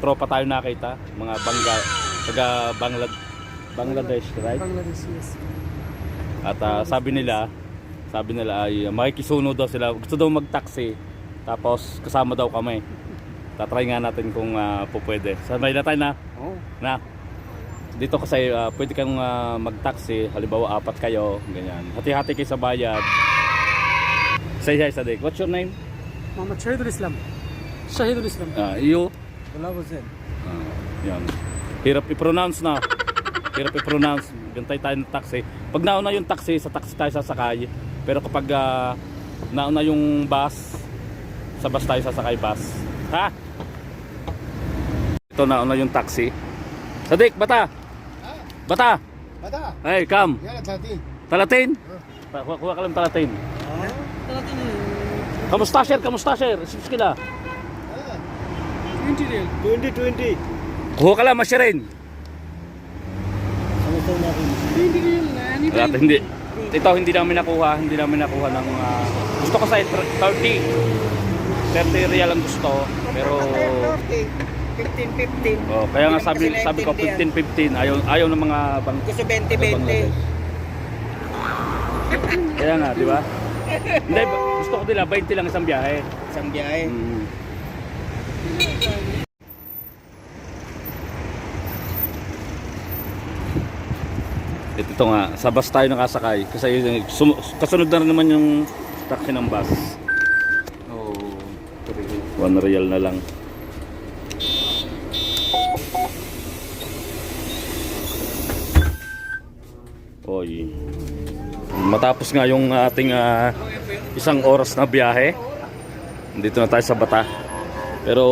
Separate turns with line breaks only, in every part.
tropa tayo nakita, mga Bangga, taga Banglad, Bangladesh, right?
Bangladesh, yes.
At ah, sabi nila, sabi nila ay uh, makikisuno daw sila. Gusto daw mag-taxi. Tapos kasama daw kami. Tatry nga natin kung uh, po pwede. Sabay na tayo na.
Oo.
Na. Dito kasi ah, pwede kang ah, mag-taxi. Halimbawa apat kayo. Ganyan. Hati-hati kayo sa bayad. Say hi Sadik. What's your name?
Muhammad Shahidul Islam. Shahidul Islam.
Ah, you?
Wala ko Zen.
Ah, yan. Hirap i-pronounce na. Hirap i-pronounce. Gantay tayo ng taxi. Pag nauna yung taxi, sa taxi tayo sasakay. Pero kapag ah, nauna yung bus, sa bus tayo sasakay bus. Ha? Ito nauna yung taxi. Sadik, bata! Bata!
Bata.
Hey, come!
Yan, natin.
Talatin! Pa- Kuha, kuha ka lang talatin.
Ah? Talatin
Kamusta, sir? Kamusta, sir? Siskila.
20 real. 20, 20.
Kuha ka lang, masyarin.
20 real. Anytime.
Wala, hindi. Ito hindi namin nakuha, hindi namin nakuha ng ah, gusto ko sa 30. 30 real ang gusto, pero
15-15.
oh, kaya nga sabi sabi ko
sila
15 15 ayaw ayaw ng mga bang
Gusto
taga
20-20.
Bangladesh. Kaya nga, di ba? Hindi, gusto ko nila 20 lang isang biyahe.
Isang biyahe.
Mm. Ito, ito nga, sa bus tayo nakasakay kasi yun, sum- kasunod na rin naman yung taxi ng bus. Oh, one real na lang. Oy. Matapos nga yung ating ah, isang oras na biyahe. Dito na tayo sa Bata. Pero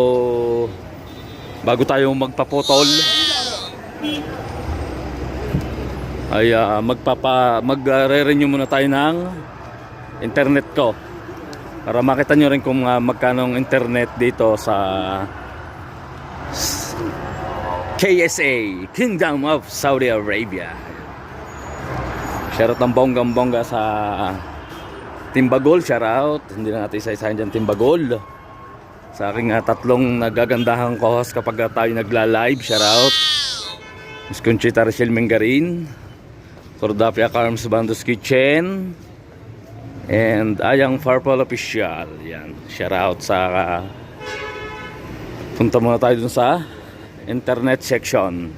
bago tayo magpaputol ay ah, magpapa magre-renew muna tayo ng internet ko. Para makita nyo rin kung ah, magkano ang internet dito sa KSA, Kingdom of Saudi Arabia. Shoutout ng bonggang bongga sa Timbagol, shoutout. Hindi na natin isa-isahin dyan Timbagol. Sa aking ah, tatlong nagagandahang co-host kapag ah, tayo nagla-live, shoutout. Miss Conchita Rachel Mengarin, Cordapia Carms Bandos Kitchen, and Ayang Farpal Official. Yan, shoutout sa ah, punta muna tayo dun sa internet section.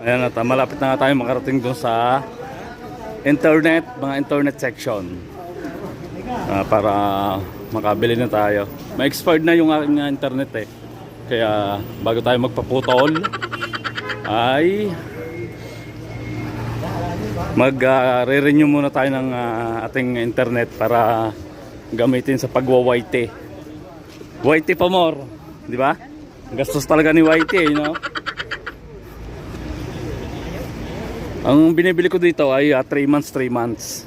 Ayan at malapit na nga tayo makarating dun sa internet, mga internet section. Ah, para makabili na tayo. May expired na yung aking ah, internet eh. Kaya bago tayo magpaputol ay mag-re-renew muna tayo ng ah, ating internet para gamitin sa pagwa-YT. YT pa more, di ba? Gastos talaga ni YT, eh, you know? Ang binibili ko dito ay 3 months, 3 months.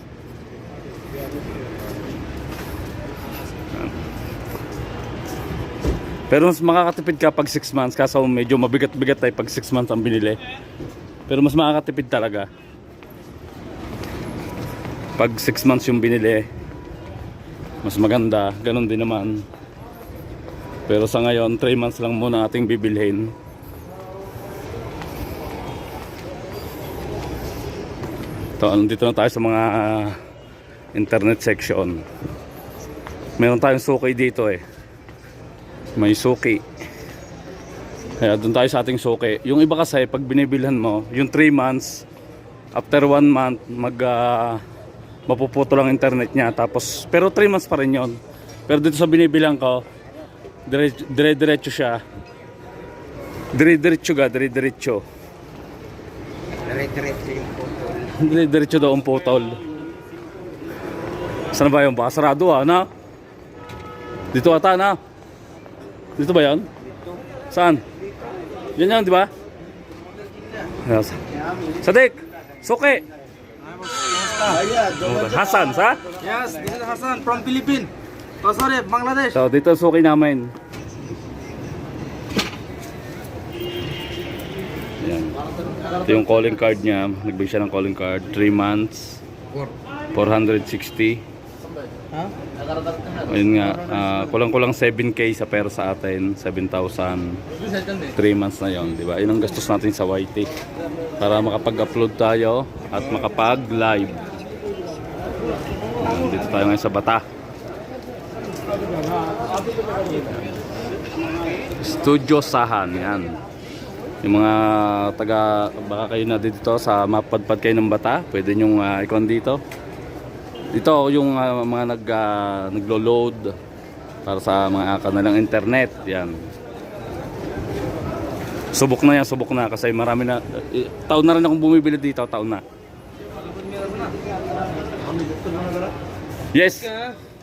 Pero mas makakatipid ka pag 6 months kaso medyo mabigat-bigat tayo pag 6 months ang binili. Pero mas makakatipid talaga. Pag 6 months yung binili, mas maganda. Ganon din naman. Pero sa ngayon, 3 months lang muna ating bibilhin. Ito, dito na tayo sa mga internet section. Meron tayong suki dito eh. May suki. Kaya doon tayo sa ating suki. Yung iba kasi pag binibilhan mo, yung 3 months, after 1 month, mag ah, mapuputo lang internet niya. Tapos, pero 3 months pa rin yon. Pero dito sa binibilang ko, dire, dire siya. Dire diretso ga, dire diretso.
Dire-diretso yung putol.
Dire diretso daw ang putol. Saan ba yun? Baka sarado ah, na? Dito ata na? Dito ba yan? Saan? Yan yan, di ba? Yes. Sadik! Suki! Hasan, sa?
Yes, this is Hassan from Philippines. Oh, sorry, Bangladesh.
So, dito suki namin. Yan. Ito yung calling card niya. Nagbigay siya ng calling card. 3 months. 460.
Ha?
Ayun nga, ah, kulang-kulang 7K sa pera sa atin, 7,000. 3 months na yon, di ba? Yun ang gastos natin sa YT. Para makapag-upload tayo at makapag-live. Ayan, Dito tayo ngayon sa Bata. Studio Sahan, yan. Yung mga taga, baka kayo na dito sa mapadpad kayo ng Bata, pwede nyong uh, ikon dito. Dito yung ah, mga nag, ah, naglo-load para sa mga kanilang internet, yan. Subok na yan, subok na kasi marami na eh, taon na rin akong bumibili dito, taon na. Yes.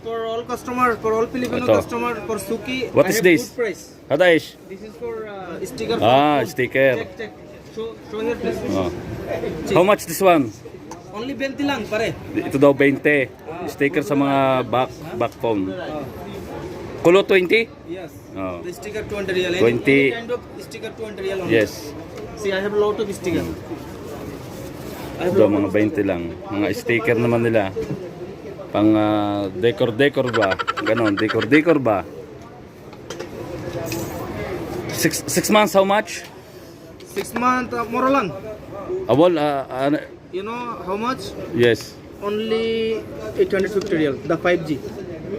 For all customer, for all Filipino
Ito.
customer, for Suki,
What
I
is
have
this?
good price.
Hadaish.
This is for uh, sticker.
Ah,
phone.
sticker.
Check, check. Show, show here, please.
Oh. How much this one?
Only 20 lang, pare.
Ito daw 20. Sticker sa mga back back phone. Kulo 20?
Yes.
Oh.
The sticker 200 real. Any,
20.
any kind of sticker 200 real only.
Yes.
See, I have a lot of sticker. I have
Ito
lot
mga 20 lang. Mga sticker naman nila. Pang ah, decor-decor ba? Ganon, decor-decor ba? Six, six months, how much?
Six month, uh, more lang.
Awol, ah, ah,
You know how much?
yes.
Only 850 real. The 5G.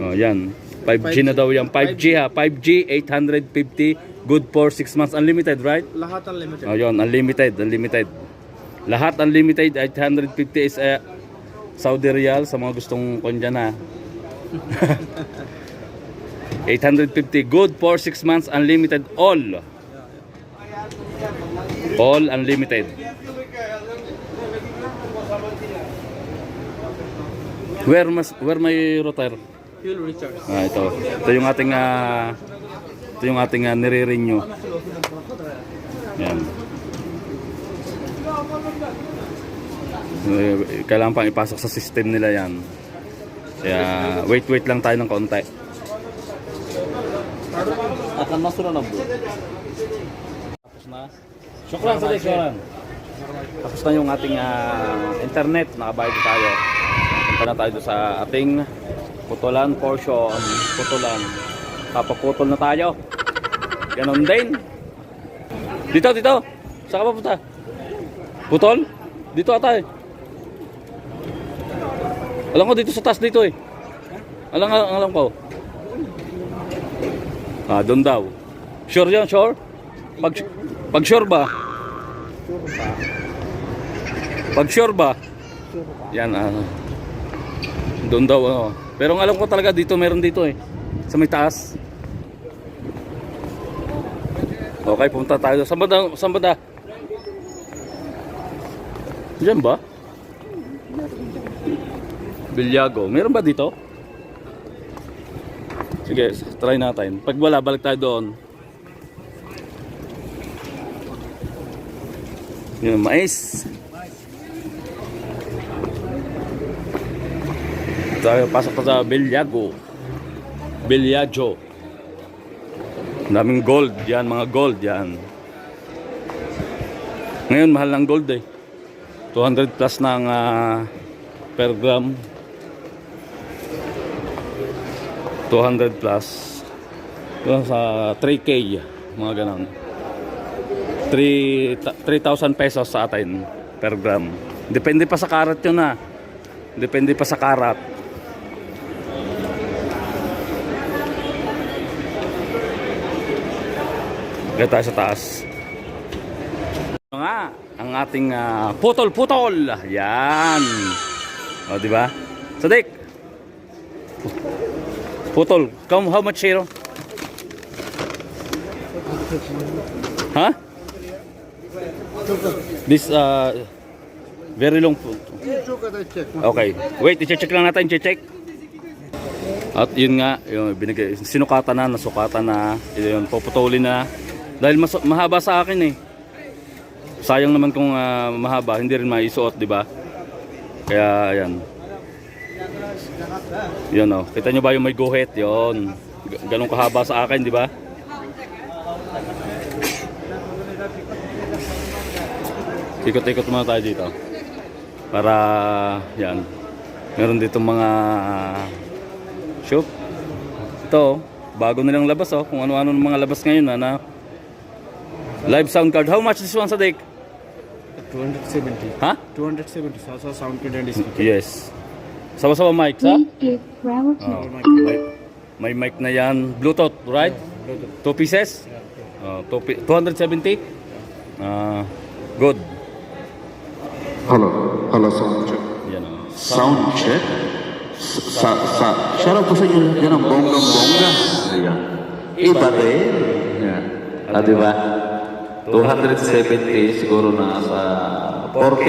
Oh, yan. 5G na daw yan. 5G ha. 5G, 850. Good for 6 months. Unlimited, right?
Lahat unlimited.
Oh, yun. Unlimited. Unlimited. Lahat unlimited. 850 is eh, Saudi Riyal sa mga gustong kanya na. 850. Good for 6 months. Unlimited. All. All unlimited. Where mas where may router?
Fuel recharge.
Ah, ito. Ito yung ating ah, ito yung ating uh, nire-renew. Yan. Eh, Kailangan pang ipasok sa system nila yan. Kaya wait wait lang tayo ng konti.
Akan masuk na bro.
Tapos na. Shukran sa shukran. Tapos na yung ating ah, internet. Nakabayad na tayo. Punta na tayo sa ating putulan portion. Putulan. Kapaputol na tayo. Ganon din. Dito, dito. Saan ka pa punta? Putol? Dito ata eh. Alam ko dito sa taas dito eh. Alam, alam, alam ko. Ah, doon daw. Sure yan, sure? Pag, pag sure ba? Pag sure ba? Yan, ah. Doon daw, ano. Pero ang alam ko talaga dito, meron dito eh. Sa may taas. Okay, pumunta tayo. Saan ba? da- Saan ba? da? Diyan ba? Bilyago. Meron ba dito? Sige, try natin. Pag wala, balik tayo doon. Yung mais. Tayo pasok pa sa Bilyago. Bilyago. Daming gold yan, mga gold yan. Ngayon mahal ng gold eh. 200 plus na ang ah, per gram. 200 plus. Doon sa 3K, mga ganon. 3 ta- 3,000 pesos sa atin per gram. Depende pa sa karat yun na. Depende pa sa karat. Kaya tayo sa taas. Nga, ang ating ah, putol-putol. Yan. O, di ba? Sadik. Putol. Come, how much zero? Ha? This uh very long pu- Okay. Wait, i-check lang natin, i-check. At yun nga, yung binigay, sinukatan na, nasukatan na, yun, puputulin na. Dahil mas, mahaba sa akin eh. Sayang naman kung ah, mahaba, hindi rin maisuot, di ba? Kaya yan. Yan oh. Kita nyo ba yung may guhit? Yon. G- Ganun kahaba sa akin, di ba? Ikot-ikot muna tayo dito. Para yan. Meron dito mga Shoop. Ito, oh, bago nilang labas oh. Kung ano-ano ng mga labas ngayon na, na live sound card. How much this one, Sadik?
270.
Ha?
270. Salsa sound kit and.
Yes. Sama-sama mic,
relative.
Oh, may, may mic na yan. Bluetooth, right? Two pieces? Two pi- 270? Ah, good.
Hello, hello, sound check.
Yan oh.
Sound check? Sa, sa, shout out po sa inyo. Yan ang bonggang-bongga. Ayan. Iba rin. Yan.
Ah, di ba? 270 siguro na sa 4K.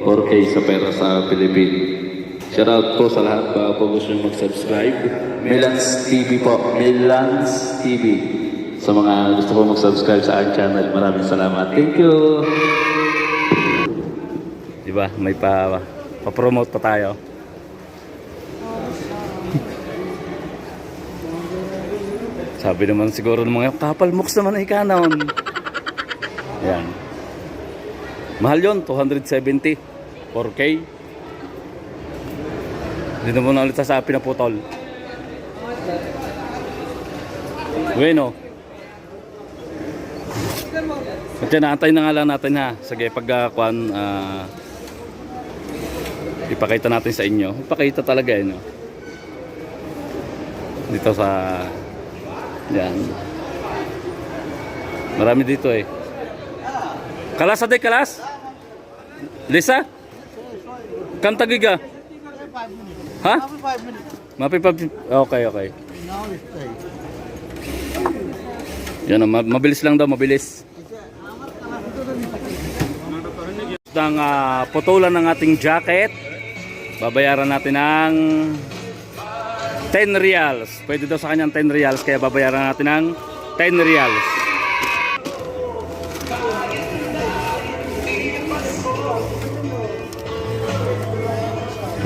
4K sa pera sa Pilipinas. Shoutout po sa lahat ba po gusto nyo mag-subscribe. Milans TV po. Milans TV. Sa mga gusto po mag-subscribe sa aking channel, maraming salamat. Thank you.
Di ba? May pa pa-promote pa tayo. Sabi naman siguro ng mga kapal mooks naman ay kanon. Yan. Mahal yon 270 4K. Dito mo na ulit sa sapi na putol. Bueno. At yan, naantay na nga lang natin ha. Sige, pag uh, kwan, ah, ipakita natin sa inyo. Ipakita talaga eh? Dito sa, yan. Marami dito eh. Kalas ate, kalas? Lisa? Kanta giga? Ha? Mapi pa, okay, okay. Yan, oh, ma- mabilis lang daw, mabilis. ng ah, putulan ng ating jacket. Babayaran natin ng 10 reals. Pwede daw sa kanyang 10 reals kaya babayaran natin ng 10 reals.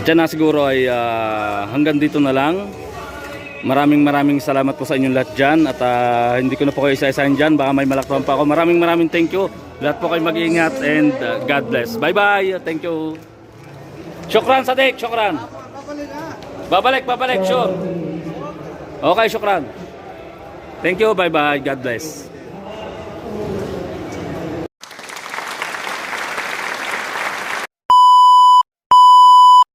At yan na siguro ay ah, hanggang dito na lang. Maraming maraming salamat po sa inyong lahat dyan at ah, hindi ko na po kayo isa-isahin dyan baka may malaktawan pa ako. Maraming maraming thank you. Lahat po kayo mag-iingat and ah, God bless. Bye bye thank you. Shukran Sadik. Shukran. Babalik babalik. Sure. Okay Shukran. Thank you. Bye bye God bless